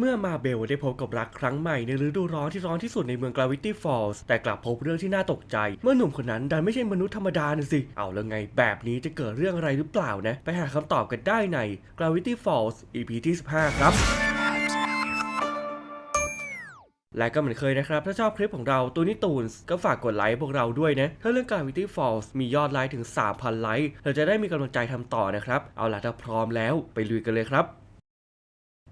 เมื่อมาเบลได้พบกับรักครั้งใหม่ในฤดูร้อนที่ร้อนที่สุดในเมือง Gravity Falls แต่กลับพบเรื่องที่น่าตกใจ เมื่อหนุ่มคนนั้นดันไม่ใช่มนุษย์ธรรมดาน่ะสิ เอาแล้วไงแบบนี้จะเกิดเรื่องอะไรหรือเปล่านะ ไปหาคำตอบกันได้ใน Gravity Falls EP ที่ 15 ครับและก็เหมือนเคยนะครับ ถ้าชอบคลิปของเราตัวนี้ตูนส์ก็ฝากกดไลค์พวกเราด้วยนะ ถ้าเรื่อง Gravity Falls มียอดไลค์ถึง 3,000 ไลค์เราจะได้มีกำลังใจทำต่อนะครับ เอาล่ะถ้าพร้อมแล้วไปลุยกันเลยครับ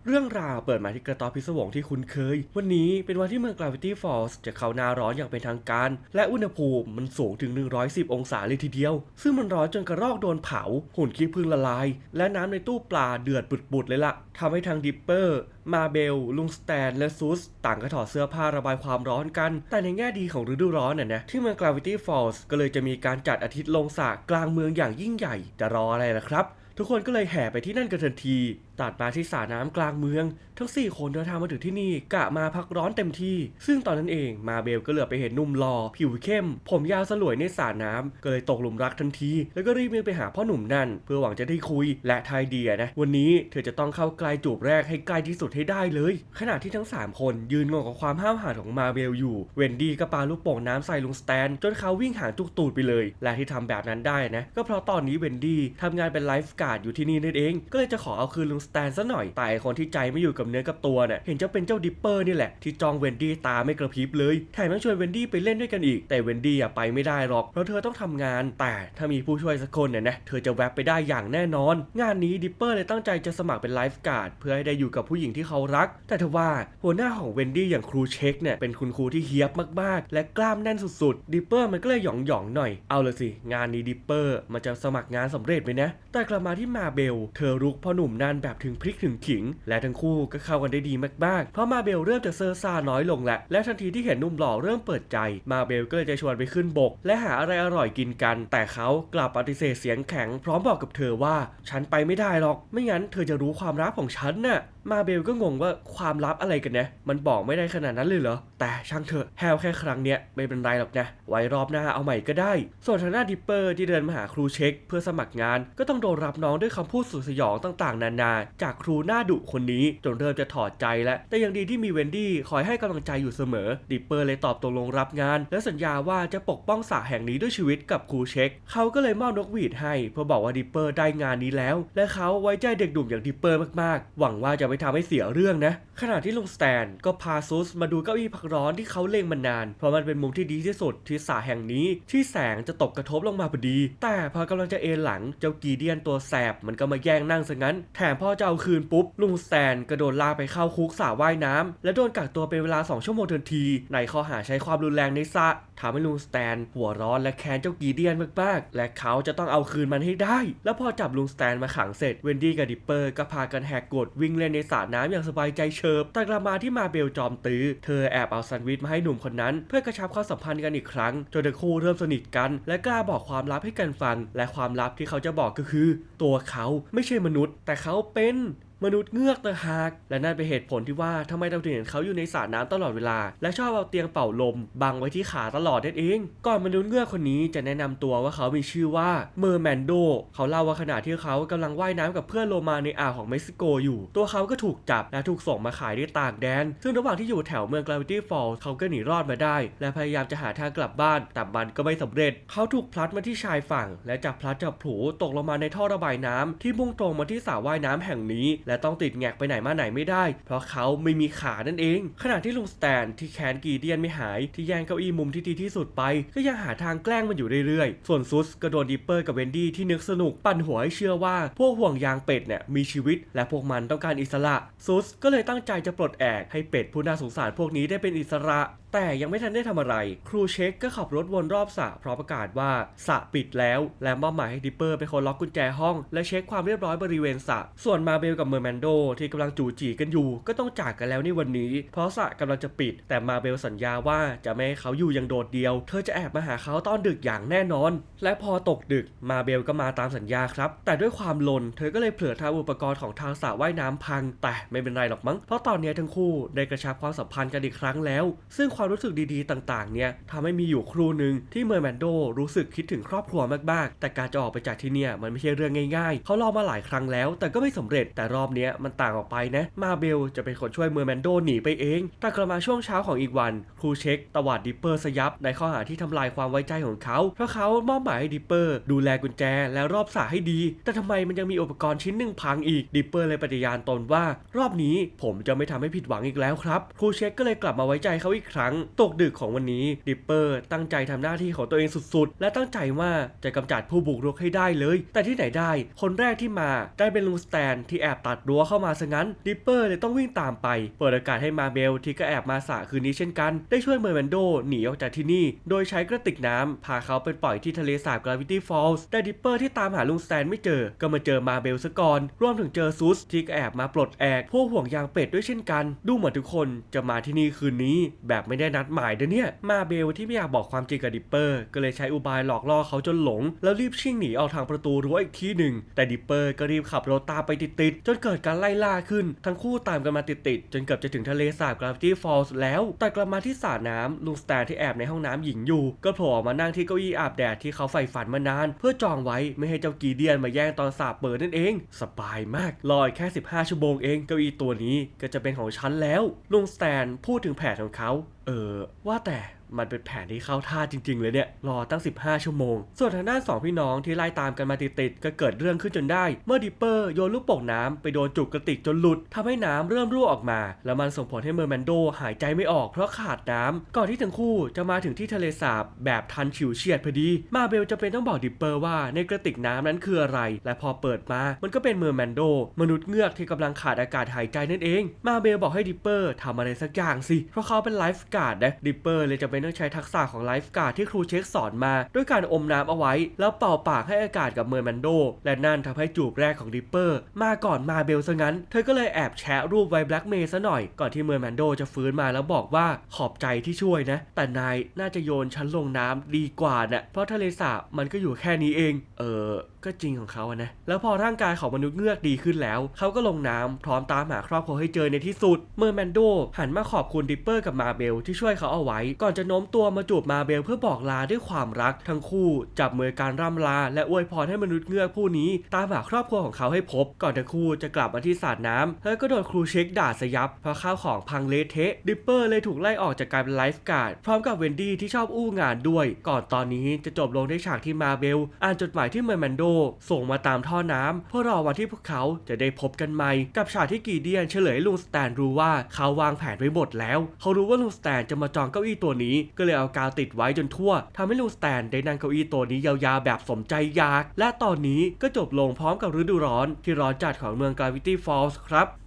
เรื่องราวเปิดมาที่กระต๊อบพิศวงที่คุ้นเคย วันนี้เป็นวันที่เมือง Gravity Falls จะเข้าหน้าร้อนอย่างเป็นทางการ และอุณหภูมิมันสูงถึง 110 องศาเลยทีเดียว ซึ่งมันร้อนจนกระรอกโดนเผา หุ่นขี้ผึ้งละลาย และน้ำในตู้ปลาเดือดปุดๆเลยล่ะทำให้ทางดิปเปอร์ มาเบล ลุงสแตน และซูส ต่างก็ถอดเสื้อผ้าระบายความร้อนกัน แต่ในแง่ดีของฤดูร้อนน่ะนะ ที่เมือง Gravity Falls ก็เลยจะมีการจัดอาทิตย์ลงสระกลางเมืองอย่างยิ่งใหญ่ จะรออะไรล่ะครับทุกคนก็เลยแห่ไปที่นั่นกันทันทีตัดมาที่สระน้ำกลางเมือง ทั้ง 4 คนเดินทางมาถึงที่นี่กะมาพักร้อนเต็มที่ ซึ่งตอนนั้นเองมาเบลก็เหลือไปเห็นหนุ่มหล่อผิวเข้ม ผมยาวสลวยในสระน้ำก็เลยตกหลุมรักทันที แล้วก็รีบไปหาพ่อหนุ่มนั่น เพื่อหวังจะได้คุยและทายเดียนะ วันนี้เธอจะต้องเข้าใกล้จูบแรกให้ใกล้ที่สุดให้ได้เลย ขณะที่ทั้ง 3 คนยืนงงกับความห้าวหาญของมาเบลอยู่ เวนดี้ก็ปาลูกโป่งน้ำใส่ลุงสแตน จนเขาวิ่งหางจุกตูดไปเลย และที่ทำแบบนั้นได้นะก็เพราะตอนนี้เวนดี้ทำงานเป็นไลฟ์การ์ดอยู่ที่นี่นั่นเอง ก็เลยจะขอเอาคืนลุงสแตนซะหน่อย แต่คนที่ใจไม่อยู่กับเนื้อกับตัวเนี่ยเห็นจะเป็นเจ้าดิปเปอร์นี่แหละที่จองเวนดี้ตาไม่กระพริบเลยแถมยังชวนเวนดี้ไปเล่นด้วยกันอีก แต่เวนดี้อะไปไม่ได้หรอกเพราะเธอต้องทำงาน แต่ถ้ามีผู้ช่วยสักคนเนี่ยนะเธอจะแวบไปได้อย่างแน่นอน งานนี้ดิปเปอร์เลยตั้งใจจะสมัครเป็นไลฟ์การ์ดเพื่อให้ได้อยู่กับผู้หญิงที่เขารัก แต่ทว่าหัวหน้าของเวนดี้อย่างครูเช็คเนี่ยเป็นคุณครูที่เฮี้ยบมากๆ และกล้ามแน่นสุดๆดิปเปอร์มันก็เลยหยองๆหน่อยเอาเลยสิงานนี้ดิปเปอร์มันจะสมัครงานสำเร็จไหมนะแต่กลับมาที่มาเบล เธอรุกพ่อหนุ่มนั่นแบบถึงพริกถึงขิง และทั้งคู่ก็เข้ากันได้ดีมากๆ เพราะมาเบลเริ่มจะเซอร์ซาน้อยลงแหละและทันทีที่เห็นหนุ่มหล่อเริ่มเปิดใจ มาเบลก็เลยจะชวนไปขึ้นบก และหาอะไรอร่อยกินกัน แต่เขากลับปฏิเสธเสียงแข็งพร้อมบอกกับเธอว่า ฉันไปไม่ได้หรอก ไม่งั้นเธอจะรู้ความรักของฉันน่ะ มาเบลก็งงว่าความลับอะไรกันนะมันบอกไม่ได้ขนาดนั้นเลยเหรอ แต่ช่างเถอะแฮวแค่ครั้งเนี้ยไม่เป็นไรหรอกนะไว้รอบหน้าเอาใหม่ก็ได้ ส่วนทางหน้าดิปเปอร์ที่เดินมาหาครูเช็ค เพื่อสมัครงาน ก็ต้องโดนรับน้องด้วยคำพูดสุดสยองต่างๆ นานา จากครูหน้าดุคนนี้จนเริ่มจะถอดใจแล้วแต่ยังดีที่มีเวนดี้คอยให้กำลังใจอยู่เสมอ ดิปเปอร์เลยตอบตกลงรับงาน และสัญญาว่าจะปกป้องสระแห่งนี้ด้วยชีวิตกับครูเช็ค เขาก็เลยมอบนกหวีดให้เพื่อบอกว่าดิปเปอร์ได้งานนี้แล้ว และเขาไว้ใจเด็กหนุ่มอย่างดิปเปอร์มากๆ หวังว่าจะไม่ทำให้เสียเรื่องนะ ขณะที่ลุงสแตนก็พาซุสมาดูเก้าอี้พักร้อนที่เขาเล็งมานาน เพราะมันเป็นมุมที่ดีที่สุดที่สระแห่งนี้ที่แสงจะตกกระทบลงมาพอดี แต่พอกำลังจะเอนหลังเจ้ากีเดียนตัวแสบมันก็มาแย่งนั่งซะงั้น แถมพอจะเอาคืนปุ๊บลุงสแตนก็โดนลากไปเข้าคุกสระว่ายน้ำและโดนกักตัวเป็นเวลา 2 ชั่วโมงทันที ในข้อหาใช้ความรุนแรงในสระทำให้ลุงสแตนหัวร้อนและแค้นเจ้ากีเดียนมากๆ และเขาจะต้องเอาคืนมันให้ได้ แล้วพอจับลุงสแตนมาขังเสร็จเวนดี้กับดิปเปอร์ก็พากันแหกกฎวิ่งเล่นในสระน้ำอย่างสบายใจเฉิบแต่กลับมาที่มาเบลจอมตื้อ เธอแอบเอาแซนด์วิชมาให้หนุ่มคนนั้น เพื่อกระชับความสัมพันธ์กันอีกครั้ง จนทั้งคู่เริ่มสนิทกัน และกล้าบอกความลับให้กันฟัง และความลับที่เขาจะบอกก็คือ ตัวเขาไม่ใช่มนุษย์ แต่เขาเป็น มนุษย์เงือกต่างหาก และนั่นเป็นเหตุผลที่ว่าทำไมเราถึงเห็นเขาอยู่ในสระน้ำตลอดเวลา และชอบเอาเตียงเป่าลม บังไว้ที่ขาตลอดนั่นเอง ก่อนมนุษย์เงือกคนนี้จะแนะนำตัวว่าเขามีชื่อว่าเมอร์แมนโด เขาเล่าว่าขณะที่เขากำลังว่ายน้ำกับเพื่อนโลมาในอ่าวของเม็กซิโกอยู่ ตัวเขาก็ถูกจับและถูกส่งมาขายที่ต่างแดน ซึ่งระหว่างที่อยู่แถวเมือง Gravity Falls เขาก็หนีรอดมาได้ และพยายามจะหาทางกลับบ้าน แต่มันก็ไม่สำเร็จ เขาถูกพลัดมาที่ชายฝั่ง และจับพลัดจับผูตกลงมาในท่อระบายน้ำที่มุ่งตรงมาที่สระว่ายน้ำแห่งนี้และต้องติดแงกไปไหนมาไหนไม่ได้ เพราะเขาไม่มีขานั่นเอง ขณะที่ลุงสแตนที่แคนกีเดียนไม่หายที่แย่งเก้าอี้มุมที่ดีที่สุดไป ก็ยังหาทางแกล้งมันอยู่เรื่อยๆ ส่วนซุสก็โดนดิปเปอร์กับเวนดี้ที่นึกสนุกปั่นหัวให้เชื่อว่า พวกห่วงยางเป็ดเนี่ยมีชีวิต และพวกมันต้องการอิสระซุสก็เลยตั้งใจจะปลดแอกให้เป็ดผู้น่าสงสารพวกนี้ได้เป็นอิสระแต่ยังไม่ทันได้ทำอะไร ครูเช็คก็ขับรถวนรอบสระพร้อมประกาศว่าสระปิดแล้ว และมอบหมายให้ดิปเปอร์เป็นคนล็อกกุญแจห้อง และเช็คความเรียบร้อยบริเวณสระส่วนมาเบลกับเมอร์แมนโดที่กำลังจู่จีกันอยู่ ก็ต้องจากกันแล้วในวันนี้ เพราะสระกำลังจะปิด แต่มาเบลสัญญาว่าจะไม่ให้เขาอยู่อย่างโดดเดียว เธอจะแอบมาหาเขาตอนดึกอย่างแน่นอน และพอตกดึกมาเบลก็มาตามสัญญาครับ แต่ด้วยความลน เธอก็เลยเผลอทำอุปกรณ์ของทางสระว่ายน้ำพัง แต่ไม่เป็นไรหรอกมั้งเพราะตอนนี้ทั้งคู่ได้กระชับความสัมพันธ์กันอีกครั้งแล้ว ซึ่งความรู้สึกดีๆต่างๆ เนี่ยทำให้มีอยู่ครูหนึ่งที่เมอร์แมนโดรู้สึกคิดถึงครอบครัวมากๆ แต่การจะออกไปจากที่เนี่ยมันไม่ใช่เรื่องง่ายๆ เขาลองมาหลายครั้งแล้ว แต่ก็ไม่สำเร็จ แต่รอบเนี้ยมันต่างออกไปนะ มาเบลจะเป็นคนช่วยเมอร์แมนโดหนีไปเอง แต่กลับมาช่วงเช้าของอีกวัน ครูเช็คตวาดดิปเปอร์สยับ ในข้อหาที่ทำลายความไว้ใจของเขา เพราะเขามอบหมายให้ดิปเปอร์ดูแลกุญแจและรอบสระให้ดี แต่ทำไมมันยังมีอุปกรณ์ชิ้นหนึ่งพังอีก ดิปเปอร์เลยปฏิญาณตนว่า รอบนี้ผมจะไม่ทำให้ผิดหวังอีกแล้วครับ ครูเช็คก็เลยกลับมาไว้ใจเขาอีกครั้งตกดึกของวันนี้ดิปเปอร์ตั้งใจทำหน้าที่ของตัวเองสุดๆ และตั้งใจว่าจะกำจัดผู้บุกรุกให้ได้เลย แต่ที่ไหนได้ คนแรกที่มาได้เป็นลุงสแตนที่แอบตัดรั้วเข้ามาซะงั้นดิปเปอร์เลยต้องวิ่งตามไป เปิดโอกาสให้มาเบลที่ก็แอบมาสระคืนนี้เช่นกัน ได้ช่วยเมอร์แมนโดหนีออกจากที่นี่ โดยใช้กระติกน้ำพาเขาไปปล่อยที่ทะเลสาบกราวิตี้ฟอลส์แต่ดิปเปอร์ที่ตามหาลุงสแตนไม่เจอ ก็มาเจอมาเบลซะก่อนรวมถึงเจอซูสที่ก็แอบมาปลดแอกพวกห่วงยางเป็ดด้วยเช่นกัน ดูเหมือนทุกคนจะมาที่นี่คืนนี้แบบไม่ได้นัดหมายเดเนี่ยมาเบลที่ไม่อยากบอกความจริงกับดิปเปอร์ ก็เลยใช้อุบายหลอกล่อเขาจนหลง แล้วรีบชิ่งหนีออกทางประตูรั้วอีกที่หนึ่ง แต่ดิปเปอร์ก็รีบขับรถตามไปติดๆจนเกิดการไล่ล่าขึ้น ทั้งคู่ตามกันมาติดๆจนเกือบจะถึงทะเลสาบกราฟตี้ฟอลส์แล้ว แต่กลับมาที่สระน้ำลุงสแตนที่แอบในห้องน้ำหญิงอยู่ ก็โผล่ออกมานั่งที่เก้าอี้อาบแดดที่เขาใฝ่ฝันมานาน เพื่อจองไว้ไม่ให้เจ้ากีเดียนมาแย่งตอนสาบเปิดนั่นเอง สบายมากรออีกแค่ 15 ชั่วโมงเองเก้าอี้ตัวนี้ก็จะเป็นของฉันแล้วลุงสแตนพูดถึงแผนของเขาเออว่าแต่ มันเป็นแผนที่เข้าท่าจริง ๆ เลยเนี่ย รอตั้ง 15 ชั่วโมง ส่วนทางด้านสองพี่น้องที่ไล่ตามกันมาติดๆก็เกิดเรื่องขึ้นจนได้ เมื่อดิปเปอร์โยนลูกโป่งน้ำไปโดนจุกกระติกจนหลุดทำให้น้ำเริ่มรั่วออกมา แล้วมันส่งผลให้เมอร์แมนโดหายใจไม่ออกเพราะขาดน้ำก่อนที่ทั้งคู่จะมาถึงที่ทะเลสาบแบบทันฉิวเฉียดพอดี มาเบลจะเป็นต้องบอกดิปเปอร์ว่าในกระติกน้ำนั้นคืออะไร และพอเปิดมา มันก็เป็นเมอร์แมนโด มนุษย์เงือกที่กำลังขาดอากาศหายใจนั่นเอง มาเบลบอกให้ดิปเปอร์ทำอะไรสักอย่างสิเพราะเขาเป็นไลฟ์การ์ดนะดิปเปอร์เลยจะเป็นต้องใช้ทักษะของไลฟ์การ์ดที่ครูเช็คสอนมา ด้วยการอมน้ำเอาไว้ แล้วเป่าปากให้อากาศกับเมอร์แมนโด และนั่นทำให้จูบแรกของดิปเปอร์ มาก่อนมาเบลซะงั้น เธอก็เลยแอบแชะรูปไว้แบล็กเมย์ซะหน่อย ก่อนที่เมอร์แมนโดจะฟื้นมาแล้วบอกว่าขอบใจที่ช่วยนะ แต่นายน่าจะโยนฉันลงน้ำดีกว่านะ่ะเพราะทะเลสาบมันก็อยู่แค่นี้เอง เออ ก็จริงของเขาอะนะ แล้วพอร่างกายของมนุษย์เงือกดีขึ้นแล้ว เขาก็ลงน้ำพร้อมตามหาครอบครัวให้เจอในที่สุด เมอร์แมนโดหันมาขอบคุณดิปเปอร์กับมาเบลที่ช่วยเขาเอาไว้ ก่อนจะโน้มตัวมาจูบมาเบลเพื่อบอกลาด้วยความรัก ทั้งคู่จับมือการร่ำลา และอวยพรให้มนุษย์เงือกผู้นี้ ตามหาครอบครัวของเขาให้พบ ก่อนทั้งคู่จะกลับมาที่สระน้ำแล้วก็โดนครูเช็คด่าสยับเพราะข้าวของพังเละเทะดิปเปอร์เลยถูกไล่ออกจากการเป็นไลฟ์การ์ดพร้อมกับเวนดี้ที่ชอบอู้งานด้วย ก่อนตอนนี้จะจบลงด้วยฉากที่มาเบลอ่านจดหมายที่เมอร์แมนโดส่งมาตามท่อน้ำเพื่อรอวันที่พวกเขาจะได้พบกันใหม่ กับฉากที่กีเดียนเฉลยลุงสแตนรู้ว่าเขาวางแผนไว้หมดแล้ว เขารู้ว่าลุงสแตนจะมาจองเก้าอี้ตัวนี้ ก็เลยเอากาวติดไว้จนทั่วทำให้ลุงสแตนได้นั่งเก้าอี้ตัวนี้ยาวๆแบบสมใจอยาก และตอนนี้ก็จบลงพร้อมกับฤดูร้อน ที่ร้อนจัดของเมืองกราวิตี้ฟอลส์ครับ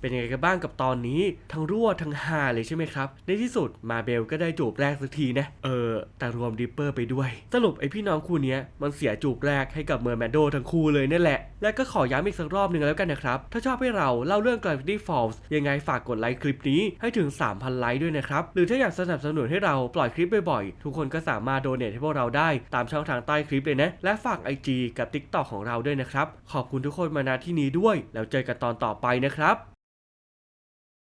เป็นยังไงกันบ้างกับตอนนี้ทั้งรั่วทั้งฮาเลยใช่ไหมครับ ในที่สุดมาเบลก็ได้จูบแรกสักทีนะ เออ แต่รวมดิปเปอร์ไปด้วย สรุปไอพี่น้องคู่นี้มันเสียจูบแรกให้กับเมอร์แมนโดทั้งคู่เลยนั่นแหละ และก็ขอย้ำอีกสักรอบหนึ่งแล้วกันนะครับ ถ้าชอบให้เราเล่าเรื่อง Gravity Falls ยังไงฝากกดไลค์คลิปนี้ให้ถึง 3,000 ไลค์ด้วยนะครับ หรือถ้าอยากสนับสนุนให้เราปล่อยคลิปบ่อยๆ ทุกคนก็สามารถโดเนทให้พวกเราได้ตามช่องทางใต้คลิปเลยนะ และฝาก IG กับ TikTok ของเราด้วยนะครับ ขอบคุณทุกคนมาณที่นี้ด้วย แล้วเจอกันตอนต่อไปนะครับ